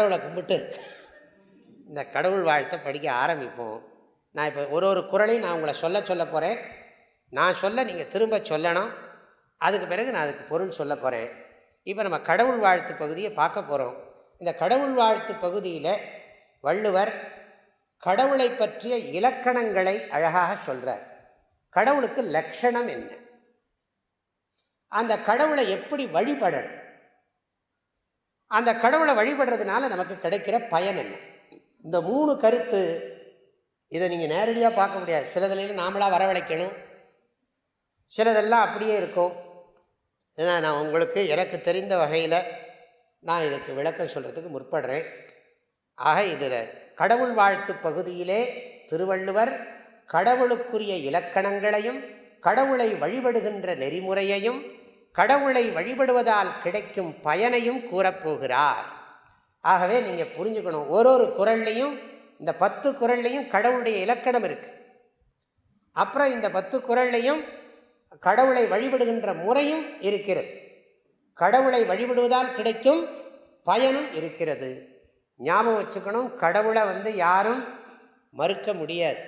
கடவுளை கும்பிட்டு இந்த கடவுள் வாழ்த்தை படிக்க ஆரம்பிப்போம். நான் இப்போ ஒரு ஒரு குரலையும் நான் உங்களை சொல்ல சொல்ல போகிறேன் நான் சொல்ல நீங்கள் திரும்ப சொல்லணும். அதுக்கு பிறகு நான் அதுக்கு பொருள் சொல்ல போகிறேன் இப்போ நம்ம கடவுள் வாழ்த்து பகுதியை பார்க்க போகிறோம் இந்த கடவுள் வாழ்த்து பகுதியில் வள்ளுவர் கடவுளை பற்றிய இலக்கணங்களை அழகாக சொல்கிறார் கடவுளுக்கு லட்சணம் என்ன? அந்த கடவுளை எப்படி வழிபடணும்? அந்த கடவுளை வழிபடுறதுனால நமக்கு கிடைக்கிற பயன் என்ன? இந்த மூணு கருத்து இதை நீங்கள் நேரடியாக பார்க்க முடியாது. சிலதுலையும் நாமளாக வரவழைக்கணும். சிலதெல்லாம் அப்படியே இருக்கும். ஏன்னா நான் உங்களுக்கு எனக்கு தெரிந்த வகையில் நான் இதுக்கு விளக்கம் சொல்கிறதுக்கு முற்படுறேன். ஆக இதில் கடவுள் வாழ்த்து பகுதியிலே திருவள்ளுவர் கடவுளுக்குரிய இலக்கணங்களையும் கடவுளை வழிபடுகின்ற நெறிமுறையையும் கடவுளை வழிபடுவதால் கிடைக்கும் பயனையும் கூறப்போகிறார். ஆகவே நீங்கள் புரிஞ்சுக்கணும். ஒரு ஒரு குரல்லையும் இந்த பத்து குரல்லையும் கடவுளுடைய இலக்கணம் இருக்குது அப்புறம் இந்த பத்து குரல்லையும் கடவுளை வழிபடுகின்ற முறையும் இருக்கிறது. கடவுளை வழிபடுவதால் கிடைக்கும் பயனும் இருக்கிறது. ஞாபகம் வச்சுக்கணும். கடவுளை வந்து யாரும் மறுக்க முடியாது.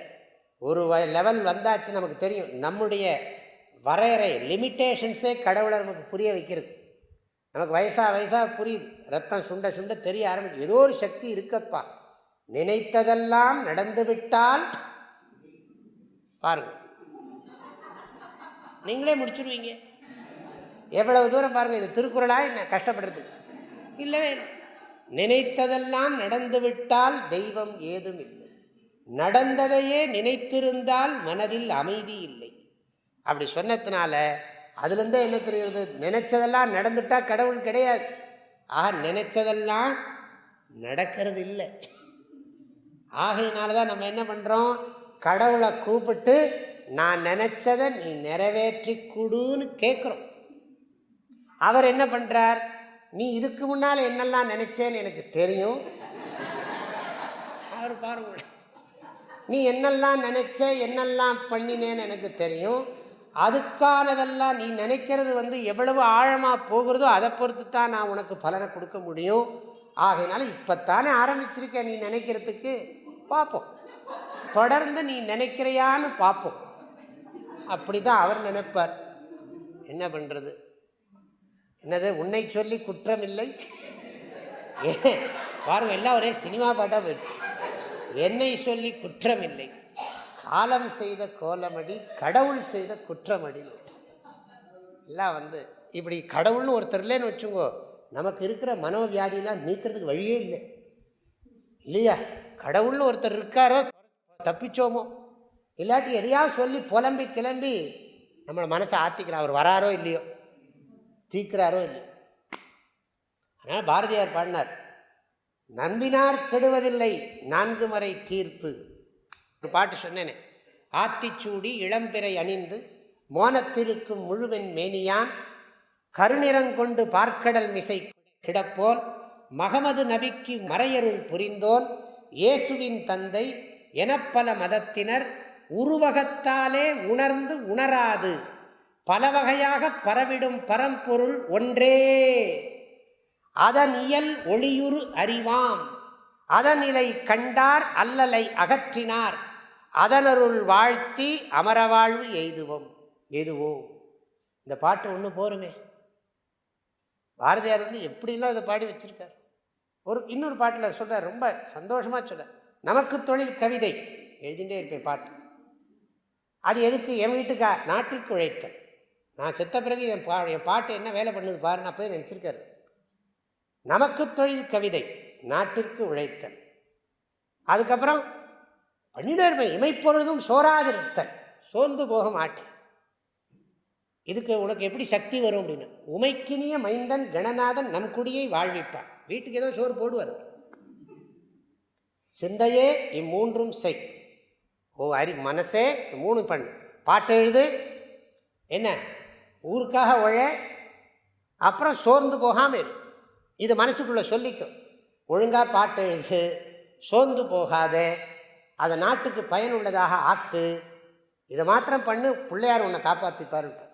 ஒரு லெவல் வந்தாச்சு நமக்கு தெரியும். நம்முடைய வரையறை லிமிட்டேஷன்ஸே கடவுளை நமக்கு புரிய வைக்கிறது. நமக்கு வயசாக வயசாக புரியுது. ரத்தம் சுண்ட சுண்ட தெரிய ஆரம்பிக்கும் ஏதோ ஒரு சக்தி இருக்கப்பா. நினைத்ததெல்லாம் நடந்துவிட்டால் பாருங்க. நீங்களே முடிச்சுடுவீங்க எவ்வளவு தூரம் பாருங்கள் இது திருக்குறளாக என்ன? கஷ்டப்படுறதுக்கு. இல்லவே இல்லை. நினைத்ததெல்லாம் நடந்துவிட்டால் தெய்வம் ஏதும் இல்லை. நடந்ததையே நினைத்திருந்தால் மனதில் அமைதி இல்லை. அப்படி சொன்னதுனால அதுலேருந்தே என்ன தெரிகிறது? நினச்சதெல்லாம் நடந்துட்டால் கடவுள் கிடையாது. ஆக நினச்சதெல்லாம் நடக்கிறது இல்லை. ஆகையினால தான் நம்ம என்ன பண்ணுறோம் கடவுளை கூப்பிட்டு நான் நினச்சதை நீ நிறைவேற்றி கொடுன்னு கேட்குறோம். அவர் என்ன பண்ணுறார் நீ இதுக்கு முன்னால் என்னெல்லாம் நினச்சேன்னு எனக்கு தெரியும். அவர் பாருங்கள் நீ என்னெல்லாம் நினச்ச என்னெல்லாம் பண்ணினேன்னு எனக்கு தெரியும். அதுக்கானதெல்லாம் நீ நினைக்கிறது வந்து எவ்வளவு ஆழமாக போகிறதோ அதை பொறுத்து தான் நான் உனக்கு பலனை கொடுக்க முடியும். ஆகையினால இப்போத்தானே ஆரம்பிச்சிருக்க நீ நினைக்கிறதுக்கு? பார்ப்போம். தொடர்ந்து நீ நினைக்கிறையான்னு பார்ப்போம். அப்படி தான் அவர் நினைப்பார். என்ன பண்ணுறது என்னது உன்னை சொல்லி குற்றம் இல்லை? பாருங்கள் எல்லாம் ஒரே சினிமா பாட்டாக போயிடுச்சு. என்னை சொல்லி குற்றம் இல்லை. காலம் செய்த கோலமடி கடவுள் செய்த குற்றமடி. எல்லாம் வந்து இப்படி கடவுள்னு ஒருத்தர் இல்லைன்னு வச்சுங்கோ நமக்கு இருக்கிற மனோவியாதியெல்லாம் நீக்கிறதுக்கு வழியே இல்லை. இல்லையா? கடவுள்னு ஒருத்தர் இருக்காரோ தப்பிச்சோமோ? இல்லாட்டி எதையாவது சொல்லி புலம்பி கிளம்பி நம்மளை மனசை ஆற்றிக்கலாம் அவர் வராரோ இல்லையோ? தீக்கிறாரோ இல்லையோ? அதனால் பாரதியார் பாடினார் நம்பினார் கெடுவதில்லை நான்கு முறை தீர்ப்பு. ஒரு பாட்டு சொன்னேனே. ஆத்திச்சூடி இளம்பிறை அணிந்து மோனத்திருக்கும் முழுவின் மேனியான் கருநிறங்கொண்டு பார்க்கடல் மிசை கிடப்போன் மகமது நபிக்கு மறையருள் புரிந்தோன் இயேசுவின் தந்தை எனப்பல மதத்தினர் உருவகத்தாலே உணர்ந்து உணராது பல வகையாக பரவிடும் பரம்பொருள் ஒன்றே. அதன் இயல் ஒளியுறு அறிவாம் அதனிலை கண்டார் அல்லலை அகற்றினார் அதனருள் வாழ்த்தி அமரவாழ்வு எய்துவோம். எதுவோம் இந்த பாட்டு ஒன்று போருமே. பாரதியார் வந்து எப்படிலாம் இதை பாடி வச்சுருக்கார்? ஒரு இன்னொரு பாட்டில் சொல்கிறார் ரொம்ப சந்தோஷமாக சொல்கிறார் நமக்கு தொழில் கவிதை எழுதிட்டே இருப்பேன் பாட்டு. அது எதுக்கு? என் வீட்டுக்கா நாட்டிற்கு உழைத்தல் நான் செத்த பிறகு என் பா என் பாட்டு என்ன வேலை பண்ணுது பாரு நான் போய் நினச்சிருக்காரு. நமக்கு தொழில் கவிதை நாட்டிற்கு உழைத்தல். அதுக்கப்புறம் பண்ணிட்டே இருப்பேன் இமைப்பொழுதும் சோறாதிருத்தல் சோர்ந்து போக மாட்டேன். இதுக்கு உனக்கு எப்படி சக்தி வரும் அப்படின்னு. உமைக்கினிய மைந்தன் கணநாதன் நம் குடியை வாழ்விப்பான். வீட்டுக்கு ஏதோ சோறு போடுவார். சிந்தையே இம்மூன்றும் செய். ஓ அரி மனசே மூணு பண்ணு. பாட்டு எழுது. என்ன? ஊருக்காக உழ. அப்புறம் சோர்ந்து போகாமல் இரு. இது மனசுக்குள்ளே சொல்லிக்கும். ஒழுங்காக பாட்டு எழுது. சோர்ந்து போகாதே. அதை நாட்டுக்கு பயனுள்ளதாக ஆக்கு. இதை மாத்திரம் பண்ணு பிள்ளையார் உன்னை காப்பாற்றிப்பாருன்ட்டு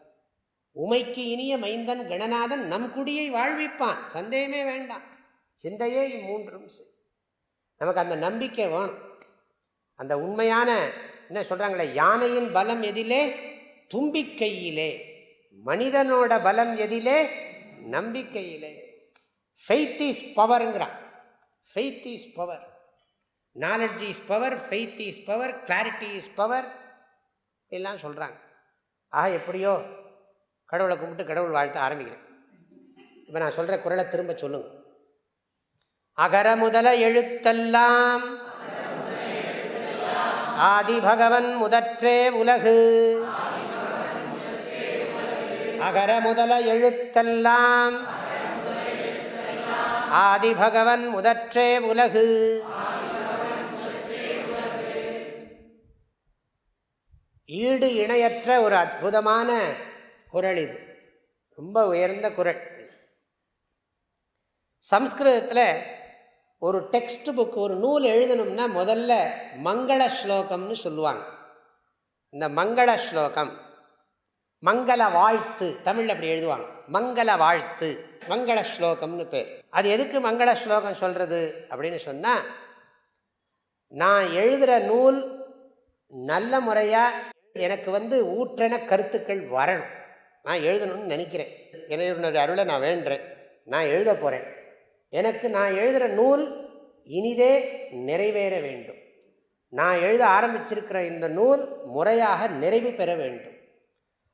உமைக்கு இனிய மைந்தன் கணநாதன் நம் குடியை வாழ்விப்பான். சந்தேகமே வேண்டாம். சிந்தையே இம்மூன்றும் நமக்கு அந்த நம்பிக்கை வேணும். அந்த உண்மையான என்ன சொல்கிறாங்களே யானையின் பலம் எதிலே தும்பிக்கையிலே மனிதனோட பலம் எதிலே நம்பிக்கையிலே. Faith is பவருங்கிறான் faith is power knowledge is power faith is power clarity is power எல்லாம் சொல்கிறாங்க ஆக எப்படியோ கடவுளை கும்பிட்டு கடவுள் வாழ்த்த ஆரம்பிக்கிறேன். இப்போ நான் சொல்கிற குரலை திரும்ப சொல்லுங்க. அகர முதல எழுத்தெல்லாம் ஆதி பகவன் முதற்றே உலகு. அகர முதல எழுத்தெல்லாம் ஆதிபகவன் முதற்றே உலகு. ஈடு இணையற்ற ஒரு அற்புதமான குரல் இது. ரொம்ப உயர்ந்த குரல். சம்ஸ்கிருதத்தில் ஒரு டெக்ஸ்ட் புக் ஒரு நூல் எழுதணும்னா முதல்ல மங்கள ஸ்லோகம்னு சொல்லுவாங்க. இந்த மங்கள ஸ்லோகம் மங்கள வாழ்த்து தமிழில் அப்படி எழுதுவாங்க. மங்கள வாழ்த்து மங்கள ஸ்லோகம்னு பேர். அது எதுக்கு மங்கள ஸ்லோகம் சொல்கிறது அப்படின்னு சொன்னால் நான் எழுதுகிற நூல் நல்ல முறையாக எனக்கு வந்து ஊற்றென கருத்துக்கள் வரணும். நான் எழுதணும்னு நினைக்கிறேன். என்னுடைய அருளை நான் வேண்டுறேன். நான் எழுத போகிறேன் எனக்கு நான் எழுதுகிற நூல் இனிதே நிறைவேற வேண்டும். நான் எழுத ஆரம்பிச்சிருக்கிற இந்த நூல் முறையாக நிறைவு பெற வேண்டும்.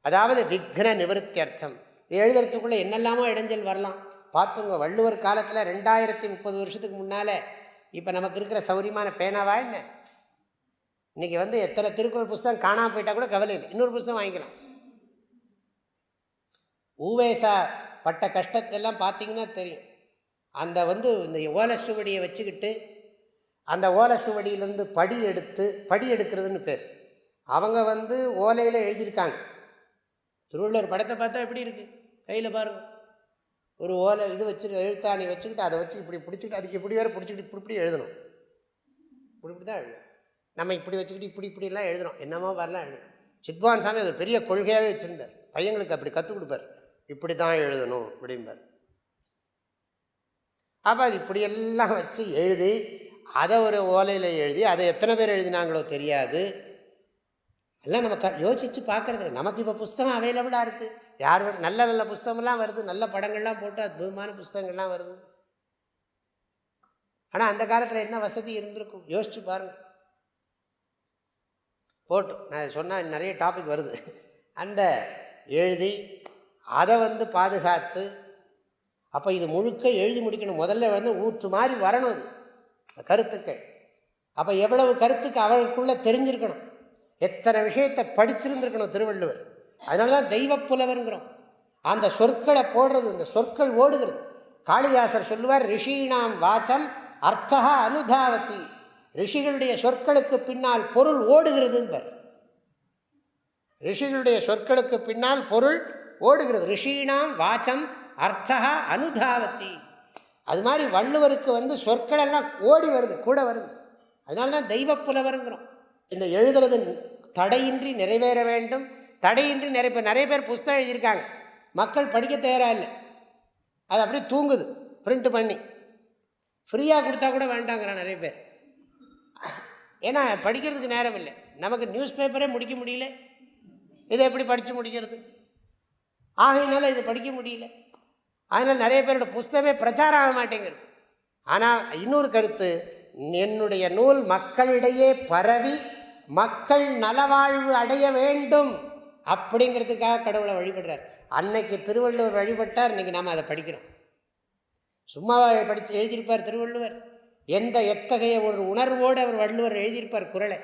அதாவது விக்ன நிவர்த்தி அர்த்தம் இது எழுதுறதுக்குள்ளே என்னெல்லாமோ இடைஞ்சல் வரலாம். பார்த்துங்க வள்ளுவர் காலத்தில் ரெண்டாயிரத்தி முப்பது வருஷத்துக்கு முன்னால் இப்போ நமக்கு இருக்கிற சௌரியமான பேனாவா என்ன? இன்றைக்கி வந்து எத்தனை திருக்குறள் புஸ்தகம் காணாமல் போயிட்டால் கூட கவலை இல்லை. இன்னொரு புஸ்தகம் வாங்கிக்கலாம். ஊவேசா பட்ட கஷ்டத்தெல்லாம் பார்த்தீங்கன்னா தெரியும். அந்த வந்து இந்த ஓலை சுவடியை வச்சுக்கிட்டு அந்த ஓலை சுவடியிலேருந்து படி எடுத்து படி எடுக்கிறதுன்னு பேர். அவங்க வந்து ஓலையில் எழுதியிருக்காங்க. திருவள்ளுவர் படத்தை பார்த்தா எப்படி இருக்குது கையில் பாருங்க. ஒரு ஓலை இது வச்சு எழுத்தாணி வச்சுக்கிட்டு அதை வச்சு இப்படி பிடிச்சிக்கிட்டு அதுக்கு இப்படி வேறு பிடிச்சிக்கிட்டு இப்படி இப்படி எழுதணும். இப்படி இப்படி தான் எழுதணும். நம்ம இப்படி வச்சுக்கிட்டு இப்படி இப்படிலாம் எழுதுகிறோம் என்னமோ வரலாம் எழுதுறோம். சித்வான் சாமி அது பெரிய கொள்கையாகவே வச்சுருந்தார். பையங்களுக்கு அப்படி கற்றுக் கொடுப்பார். இப்படி தான் எழுதணும் அப்படிம்பார். அப்போ அது இப்படியெல்லாம் வச்சு எழுதி அதை ஒரு ஓலையில் எழுதி அதை எத்தனை பேர் எழுதினாங்களோ தெரியாது. எல்லாம் நம்ம க யோசித்து பார்க்குறது நமக்கு இப்போ புஸ்தகம் அவைலபிளாக இருக்குது யார் நல்ல நல்ல புஸ்தகம்லாம் வருது. நல்ல படங்கள்லாம் போட்டு அற்புதமான புஸ்தகங்கள்லாம் வருது. ஆனால் அந்த காலத்தில் என்ன வசதி இருந்திருக்கும்? யோசிச்சு பாருங்கள் போட்டு நான் சொன்னால் நிறைய டாபிக் வருது. அந்த எழுதி அதை வந்து பாதுகாத்து அப்போ இது முழுக்க எழுதி முடிக்கணும். முதல்ல வந்து ஊற்று மாதிரி வரணும் அது. கருத்துக்கள். அப்போ எவ்வளவு கருத்துக்கு அவர்களுக்குள்ளே தெரிஞ்சிருக்கணும். எத்தனை விஷயத்தை படிச்சிருந்துருக்கணும் திருவள்ளுவர். அதனால தான் தெய்வ புலவருங்கிறோம் அந்த சொற்களை போடுறது இந்த சொற்கள் ஓடுகிறது. காளிதாசர் சொல்லுவார் ரிஷீனாம் வாச்சம் அர்த்தா அனுதாவத்தி ரிஷிகளுடைய சொற்களுக்கு பின்னால் பொருள் ஓடுகிறதுன்பர். ரிஷிகளுடைய சொற்களுக்கு பின்னால் பொருள் ஓடுகிறது. ரிஷீனாம் வாச்சம் அர்த்தா அனுதாவத்தி அது மாதிரி வள்ளுவருக்கு வந்து சொற்கள் எல்லாம் ஓடி வருது கூட வருது. அதனால தான் தெய்வ புலவருங்கிறோம். இந்த எழுதுறது தடையின்றி நிறைவேற வேண்டும். தடையின்றி நிறைய பேர் நிறைய பேர் புஸ்தகம் எழுதியிருக்காங்க. மக்கள் படிக்க தயாராக இல்லை. அது அப்படியே தூங்குது. பிரிண்ட் பண்ணி. ஃப்ரீயாக கொடுத்தா கூட வேண்டாங்கிறான் நிறைய பேர். ஏன்னா படிக்கிறதுக்கு நேரம் இல்லை. நமக்கு நியூஸ் பேப்பரே முடிக்க முடியல. இதை எப்படி படித்து முடிக்கிறது? ஆகையினால இதை படிக்க முடியல. அதனால் நிறைய பேரோட புஸ்தகமே பிரச்சாரம் ஆக மாட்டேங்கிறது ஆனால் இன்னொரு கருத்து என்னுடைய நூல் மக்களிடையே பரவி மக்கள் நலவாழ்வு அடைய வேண்டும் அப்படிங்கிறதுக்காக கடவுளை வழிபடுறார். அன்னைக்கு திருவள்ளுவர் வழிபட்டார் இன்றைக்கி நாம் அதை படிக்கிறோம். சும்மாவா படித்து எழுதியிருப்பார் திருவள்ளுவர். எந்த எத்தகைய ஒரு உணர்வோடு அவர் வள்ளுவர் எழுதியிருப்பார் குரலை?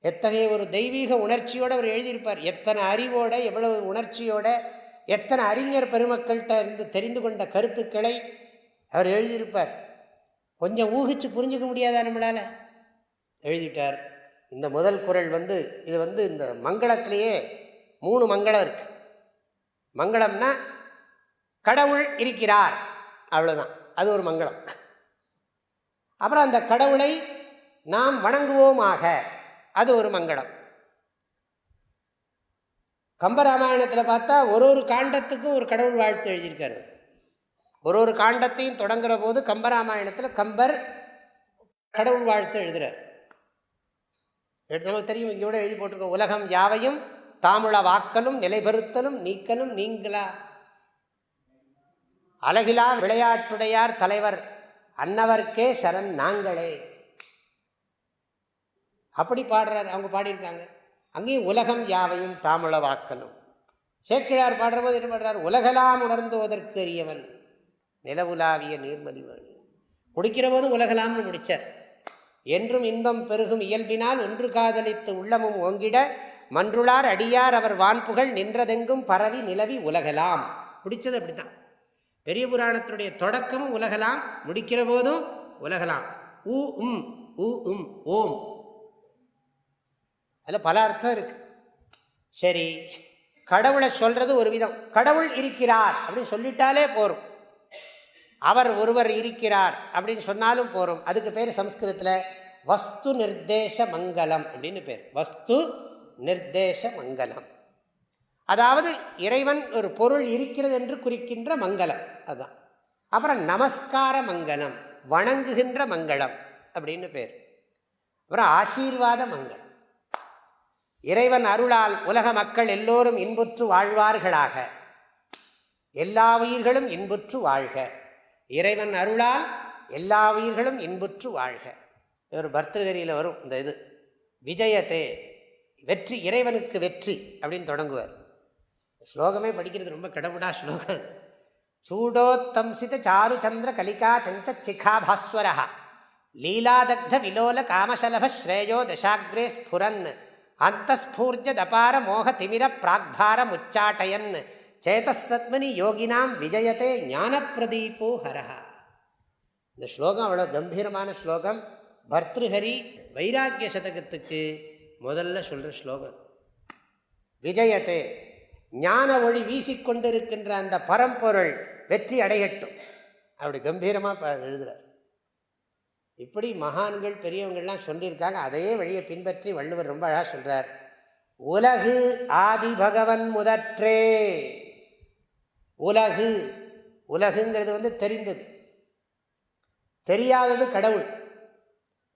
எத்தகைய ஒரு தெய்வீக உணர்ச்சியோடு அவர் எழுதியிருப்பார்? எத்தனை அறிவோட எவ்வளவு உணர்ச்சியோட எத்தனை அறிஞர் பெருமக்கள்கிட்ட இருந்து தெரிந்து கொண்ட கருத்துக்களை அவர் எழுதியிருப்பார்? கொஞ்சம் ஊகிச்சு புரிஞ்சுக்க முடியாதா நம்மளால்? எழுதிட்டார். இந்த முதல் குரல் வந்து இது வந்து இந்த மங்களத்திலேயே மூணு மங்களம் இருக்குது மங்களம்னா கடவுள் இருக்கிறார். அவ்வளோதான் அது ஒரு மங்களம். அப்புறம் அந்த கடவுளை நாம் வணங்குவோமாக. அது ஒரு மங்களம். கம்பராமாயணத்தில் பார்த்தா ஒரு ஒரு காண்டத்துக்கும் ஒரு கடவுள் வாழ்த்து எழுதியிருக்காரு. ஒரு ஒரு காண்டத்தையும் தொடங்குற போது கம்பராமாயணத்தில் கம்பர் கடவுள் வாழ்த்து எழுதுகிறார் நமக்கு தெரியும் இங்கே கூட எழுதி போட்டிருக்கோம் உலகம் யாவையும் தாமுள வாக்கலும் நிலைபெறுத்தலும் நீக்கலும் நீங்களா? அழகிலா விளையாட்டுடையார் தலைவர். அன்னவர்க்கே சரண் நாங்களே. அப்படி பாடுறார் அவங்க பாடியிருக்காங்க. அங்கேயும் உலகம் யாவையும் தாமுள வாக்கலும். சேக்கிழார் பாடுற போது என்ன பண்ணுறார் உலகலாம் உணர்ந்துவதற்கு அறியவன் நிலவுலாவிய நீர்மதி வேணி குடிக்கிற போது உலகலாம்னு முடித்தார் என்றும் இன்பம் பெருகும் இயல்பினால் ஒன்று காதலித்து உள்ளமும் ஓங்கிட மன்றுளார் அடியார் அவர் வான்புகள் நின்றதெங்கும் பரவி நிலவி உலகலாம். பிடிச்சது அப்படித்தான். பெரிய புராணத்தினுடைய தொடக்கமும் உலகலாம் முடிக்கிற போதும் உலகலாம். ஊ உம் ஊ உம் ஓம். அதில் பல அர்த்தம் இருக்கு. சரி கடவுளை சொல்கிறது ஒரு விதம். கடவுள் இருக்கிறார் அப்படின்னு சொல்லிட்டாலே போகும் அவர் ஒருவர் இருக்கிறார் அப்படின்னு சொன்னாலும் போகும் அதுக்கு பேர் சம்ஸ்கிருதத்தில் வஸ்து நிர்தேச மங்கலம் அப்படின்னு பேர். வஸ்து நிர்தேச மங்கலம். அதாவது இறைவன் ஒரு பொருள் இருக்கிறது என்று குறிக்கின்ற மங்களம் அதுதான். அப்புறம் நமஸ்கார மங்கலம் வணங்குகின்ற மங்களம் அப்படின்னு பேர். அப்புறம் ஆசீர்வாத மங்களம். இறைவன் அருளால் உலக மக்கள் எல்லோரும் இன்புற்று வாழ்வார்களாக. எல்லா உயிர்களும் இன்புற்று வாழ்க. இறைவன் அருளால் எல்லா உயிர்களும் இன்புற்று வாழ்க. ஒரு பர்தகரியில் வரும் இந்த இது. விஜயத்தே வெற்றி இறைவனுக்கு வெற்றி அப்படின்னு தொடங்குவார். ஸ்லோகமே படிக்கிறது ரொம்ப கடவுடா ஸ்லோகம் சூடோத்தம்சித சாரு சந்திர கலிகா சஞ்ச சிகாபாஸ்வரா லீலாதக்த விலோல காமசலப ஸ்ரேயோ தசாகிரே ஸ்புரன். அந்தஸ்பூர்ஜதபார மோக திமிர பிராக்பார முச்சாட்டயன். சேதசத்மனி யோகினாம் விஜயத்தே ஞான பிரதீபோ ஹரஹா. இந்த ஸ்லோகம் அவ்வளோ கம்பீரமான ஸ்லோகம். பர்திருஹரி வைராக்கிய சதகத்துக்கு முதல்ல சொல்கிற ஸ்லோகம். விஜயத்தே ஞான ஒளி வீசிக்கொண்டிருக்கின்ற அந்த பரம்பொருள் வெற்றி அடையட்டும். அப்படி கம்பீரமாக எழுதுகிறார் இப்படி மகான்கள் பெரியவங்கள்லாம் சொல்லியிருக்காங்க. அதையே வழியை பின்பற்றி வள்ளுவர் ரொம்ப அழகாக சொல்கிறார் உலகு ஆதி பகவன் முதற்றே. உலகு உலகுங்கிறது வந்து தெரிந்தது. தெரியாதது கடவுள்.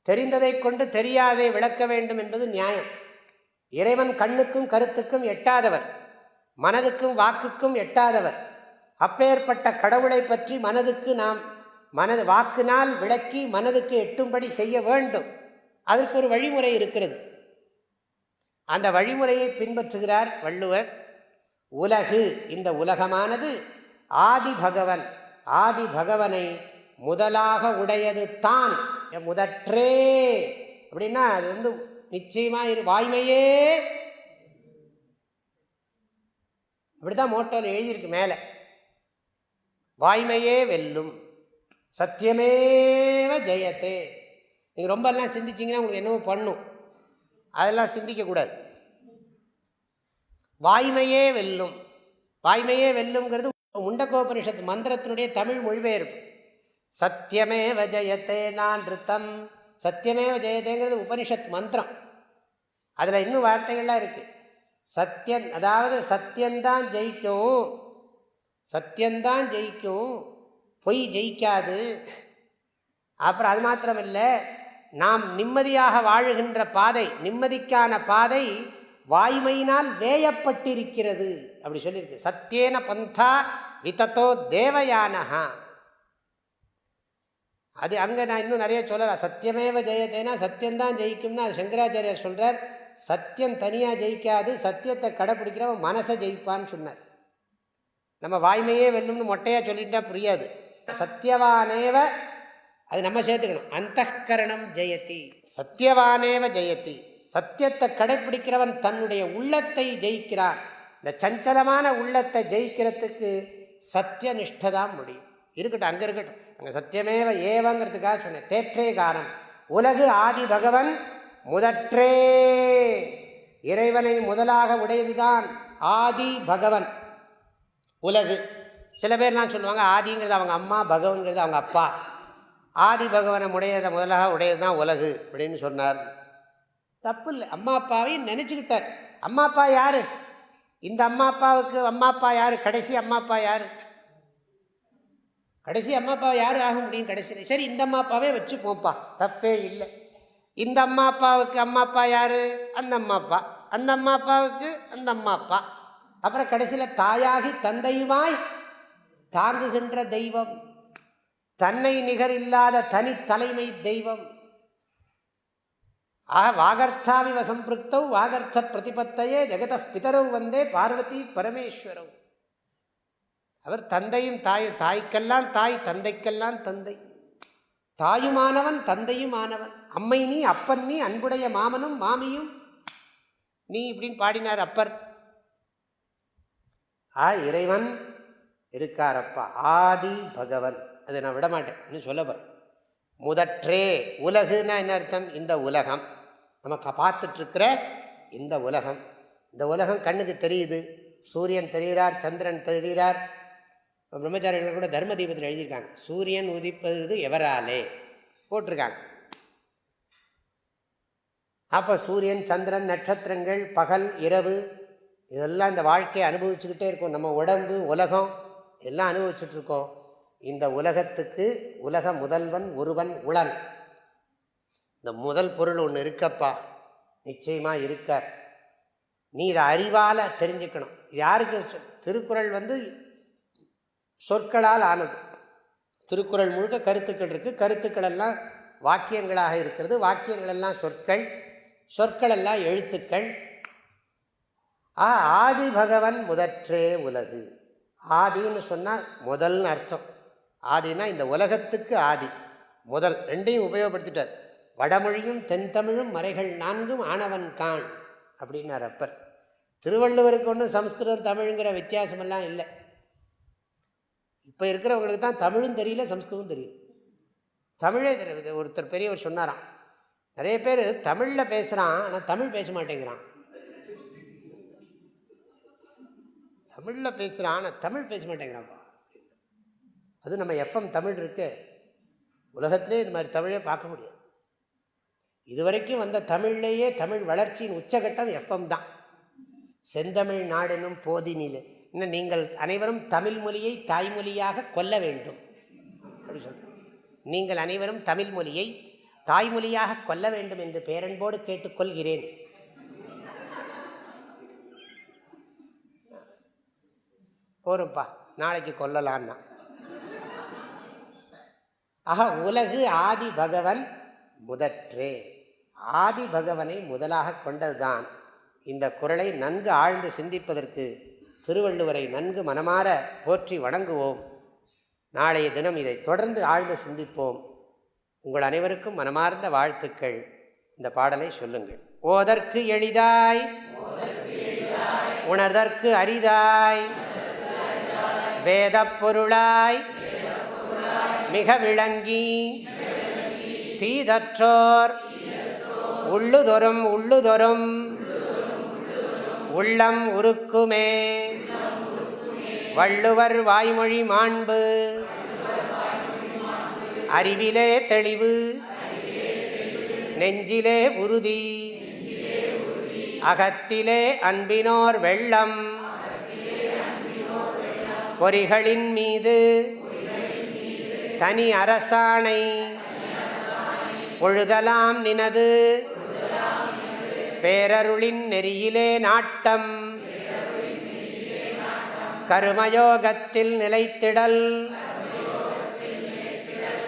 தெரிந்ததை கொண்டு தெரியாதை விளக்க வேண்டும் என்பது நியாயம். இறைவன் கண்ணுக்கும் கருத்துக்கும் எட்டாதவர். மனதுக்கும் வாக்குக்கும் எட்டாதவர். அப்பேற்பட்ட கடவுளை பற்றி மனதுக்கு நாம் மனது வாக்கினால் விளக்கி மனதுக்கு எட்டும்படி செய்ய வேண்டும். அதற்கு ஒரு வழிமுறை இருக்கிறது. அந்த வழிமுறையை பின்பற்றுகிறார் வள்ளுவர். உலகு இந்த உலகமானது ஆதி பகவன் ஆதி பகவனை முதலாக உடையது தான். முதற்றே. அப்படின்னா அது வந்து நிச்சயமாக இரு வாய்மையே அப்படிதான் மோட்டோவில் எழுதியிருக்கு மேலே. வாய்மையே வெல்லும் சத்தியமேவ ஜெயத்தே. நீங்கள் ரொம்ப எல்லாம் சிந்திச்சிங்கன்னா உங்களுக்கு என்னவோ பண்ணும். அதெல்லாம் சிந்திக்கக்கூடாது வாய்மையே வெல்லும் வாய்மையே வெல்லுங்கிறது முண்டகோபனிஷத்து மந்திரத்தினுடைய தமிழ் மொழிபெயர்ப்பு சத்தியமே வஜயத்தே நான் ரித்தம் சத்தியமே வஜயத்தேங்கிறது உபனிஷத் மந்திரம். அதில் இன்னும் வார்த்தைகள்லாம் இருக்குது சத்தியன் அதாவது சத்தியந்தான் ஜெயிக்கும். சத்தியந்தான் ஜெயிக்கும். பொய் ஜெயிக்காது. அப்புறம் அது மாத்திரம் இல்லை நாம் நிம்மதியாக வாழுகின்ற பாதை நிம்மதிக்கான பாதை வாய்மையினால் வேயப்பட்டிருக்கிறது. அப்படி சொல்லியிருக்கு. சத்தியேன பந்தா விதத்தோ தேவயானஹா. அது அங்கே நான் இன்னும் நிறைய சொல்லலாம். சத்தியமேவ ஜெயத்தேனா சத்தியம்தான் ஜெயிக்கும்னா அது சங்கராச்சாரியர் சொல்கிறார் சத்தியம் தனியாக ஜெயிக்காது சத்தியத்தை கடைப்பிடிக்கிறவன் மனசை ஜெயிப்பான்னு சொன்னார். நம்ம வாய்மையே வெல்லும்னு மொட்டையாக சொல்லிட்டா புரியாது. சத்தியவானேவ அது நம்ம சேர்த்துக்கணும். அந்த கரணம் ஜெயதி. சத்தியவானேவ ஜெயதி. சத்தியத்தை கடைப்பிடிக்கிறவன் தன்னுடைய உள்ளத்தை ஜெயிக்கிறான். இந்த சஞ்சலமான உள்ளத்தை ஜெயிக்கிறதுக்கு சத்திய நிஷ்டை தான் முடியும். இருக்கட்டும் அங்கே இருக்கட்டும். அங்கே சத்தியமேவ ஏவங்கிறதுக்காக சொன்னேன். தேற்றே காரம் உலகு ஆதி பகவன் முதற்றே. இறைவனை முதலாக உடையதுதான் ஆதி பகவன். உலகு. சில பேர்லாம் சொல்லுவாங்க ஆதிங்கிறது அவங்க அம்மா பகவன்கிறது அவங்க அப்பா. ஆதி பகவனை உடையதை முதலாக உடையது தான் உலகு அப்படின்னு சொன்னார். தப்பு இல்லை அம்மா அப்பாவையும் நினச்சிக்கிட்டார். அம்மா அப்பா யார்? இந்த அம்மா அப்பாவுக்கு அம்மா அப்பா யார்? கடைசி அம்மா அப்பா யார்? கடைசி அம்மா அப்பா யார் ஆக முடியும்? கடைசி சரி இந்த அம்மா அப்பாவே வச்சு போப்பா தப்பே இல்லை. இந்த அம்மா அப்பாவுக்கு அம்மா அப்பா யார்? அந்த அம்மா அப்பா. அந்த அம்மா அப்பாவுக்கு அந்த அம்மா அப்பா. அப்புறம் கடைசியில் தாயாகி தந்தையுமாய் தாங்குகின்ற தெய்வம். தன்னை நிகர் இல்லாத தனி தலைமை தெய்வம். ஆ வாகர்த்தாவிவ சம்பிருக்தௌ வாகர்த்த பிரதிபத்தையே ஜெகத பிதரவு வந்தே பார்வதி பரமேஸ்வரவ் அவர் தந்தையும் தாய் தாய்க்கெல்லாம் தாய் தந்தைக்கெல்லாம் தந்தை. தாயுமானவன் தந்தையுமானவன் அம்மை நீ அப்பன் நீ அன்புடைய மாமனும் மாமியும். நீ இப்படின்னு பாடினார் அப்பர். ஆ இறைவன் இருக்காரப்பா ஆதி பகவன். அதை நான் விடமாட்டேன் இன்னும் சொல்ல போகிறேன் முதற்றே உலகுன்னா என்ன அர்த்தம்? இந்த உலகம். நம்ம பார்த்துட்ருக்கிற இந்த உலகம். இந்த உலகம் கண்ணுக்கு தெரியுது. சூரியன் தெரிகிறார் சந்திரன் தெரிகிறார் பிரம்மச்சாரிகள் கூட தர்ம தீபத்தில் எழுதியிருக்காங்க. சூரியன் உதிப்பது எவராலே? போட்டிருக்காங்க. அப்போ சூரியன் சந்திரன் நட்சத்திரங்கள் பகல் இரவு இதெல்லாம் இந்த வாழ்க்கையை அனுபவிச்சுக்கிட்டே இருக்கும். நம்ம உடம்பு உலகம் எல்லாம் அனுபவிச்சுட்ருக்கோம் இந்த உலகத்துக்கு உலக முதல்வன் ஒருவன் உளன். இந்த முதல் பொருள் ஒன்று இருக்கப்பா. நிச்சயமாக இருக்கார். நீ இதை அறிவால் தெரிஞ்சுக்கணும். யாருக்கு? திருக்குறள் வந்து சொற்களால் ஆனது. திருக்குறள் முழுக்க கருத்துக்கள் இருக்குது கருத்துக்கள் எல்லாம் வாக்கியங்களாக இருக்கிறது. வாக்கியங்கள் எல்லாம் சொற்கள். சொற்கள் எல்லாம் எழுத்துக்கள். ஆ ஆதி பகவன் முதற்றே உலகு. ஆதின்னு சொன்னால் முதல்னு அர்த்தம். ஆதினா இந்த உலகத்துக்கு ஆதி. முதல் ரெண்டையும் உபயோகப்படுத்திட்டார். வடமொழியும் தென்தமிழும் மறைகள் நான்கும் ஆனவன் கான் அப்படின்னார் அப்பர். திருவள்ளுவருக்கு ஒன்றும் சம்ஸ்கிருதம் தமிழுங்கிற வித்தியாசமெல்லாம் இல்லை. இப்போ இருக்கிறவங்களுக்கு தான் தமிழும் தெரியல சம்ஸ்கிருதம் தெரியல. தமிழே தெரியுது ஒருத்தர் பெரியவர் சொன்னாராம். நிறைய பேர் தமிழில் பேசுகிறான் ஆனால் தமிழ் பேச மாட்டேங்கிறான். தமிழில் பேசுகிறான் ஆனால் தமிழ் பேச மாட்டேங்கிறான்ப்பா அது நம்ம எஃப்எம் தமிழ் இருக்கு. உலகத்திலே இது மாதிரி தமிழே பார்க்க முடியாது. இதுவரைக்கும் வந்த தமிழ்லேயே தமிழ் வளர்ச்சியின் உச்சகட்டம் எஃப்எம் தான். செந்தமிழ் நாடெனும் போதினிலே. இன்னும் நீங்கள் அனைவரும் தமிழ் மொழியை தாய்மொழியாக கொல்ல வேண்டும். அப்படி சொல்கிறேன் நீங்கள் அனைவரும் தமிழ் மொழியை தாய்மொழியாக கொல்ல வேண்டும் என்று பேரன்போடு கேட்டுக்கொள்கிறேன். போரும்ப்பா நாளைக்கு கொல்லலான்னா. ஆக உலகு ஆதி பகவன் முதற்றே. ஆதி பகவனை முதலாக கொண்டதுதான். இந்த குரலை நன்கு ஆழ்ந்து சிந்திப்பதற்கு திருவள்ளுவரை நன்கு மனமாற போற்றி வணங்குவோம். நாளைய தினம் இதை தொடர்ந்து ஆழ்ந்து சிந்திப்போம். உங்கள் அனைவருக்கும் மனமார்ந்த வாழ்த்துக்கள். இந்த பாடலை சொல்லுங்கள். ஓதற்கு எளிதாய். உணர்தற்கு அரிதாய். வேத பொருளாய். மிக விளங்கி. தீதற்றோர். உள்ளுதொரும் உள்ளுதொரும். உள்ளம் உருக்குமே. வள்ளுவர் வாய்மொழி மாண்பு. அறிவிலே தெளிவு. நெஞ்சிலே உறுதி. அகத்திலே அன்பினோர் வெள்ளம். பொறிகளின் மீது. தனி அரசாணை. பொழுதலாம் நினது. பேரருளின் நெறியிலே நாட்டம். கர்மயோகத்தில் நிலைத்திடல்.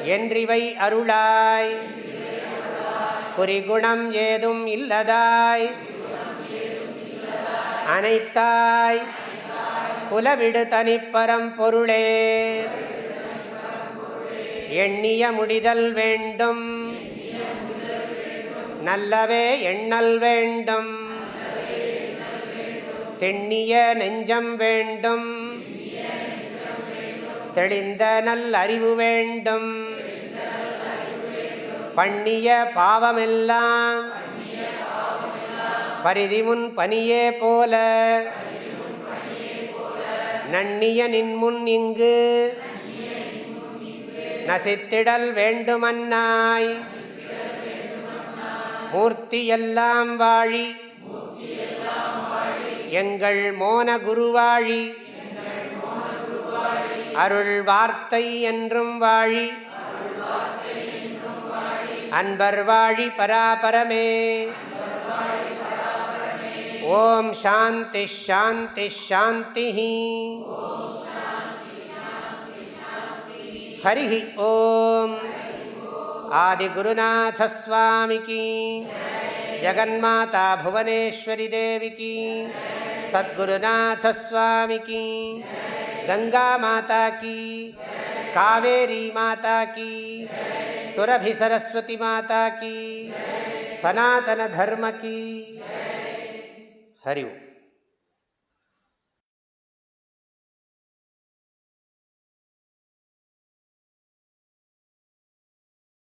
என்றிவை அருளாய். குறிகுணம் ஏதும் இல்லதாய். அனைத்தாய். குலவிடு தனிப்பரம் பொருளே. எண்ணிய முடிதல் வேண்டும். நல்லவே எண்ணல் வேண்டும். தெண்ணிய நெஞ்சம் வேண்டும். தெளிந்த நல் அறிவு வேண்டும். பண்ணிய பாவமெல்லாம். பரிதிமுன் பனியே போல. நன்னிய நின்முன் இங்கு. நசித்திடல் வேண்டுமன்னாய். மூர்த்தியெல்லாம் வாழி. எங்கள் மோன குருவாழி அருள் வார்த்தை என்றும் வாழி அன்பர் வாழி பராபரமே ஓம் சாந்தி ஷாந்தி ஷாந்தி हरिः ॐ आदिगुरुनाथस्वामिकी जगन्माता भुवनेश्वरी देवी की। गंगा माता की। कावेरी माता की। सुरभि सरस्वती माता की। सनातन धर्म की। हरि ओम।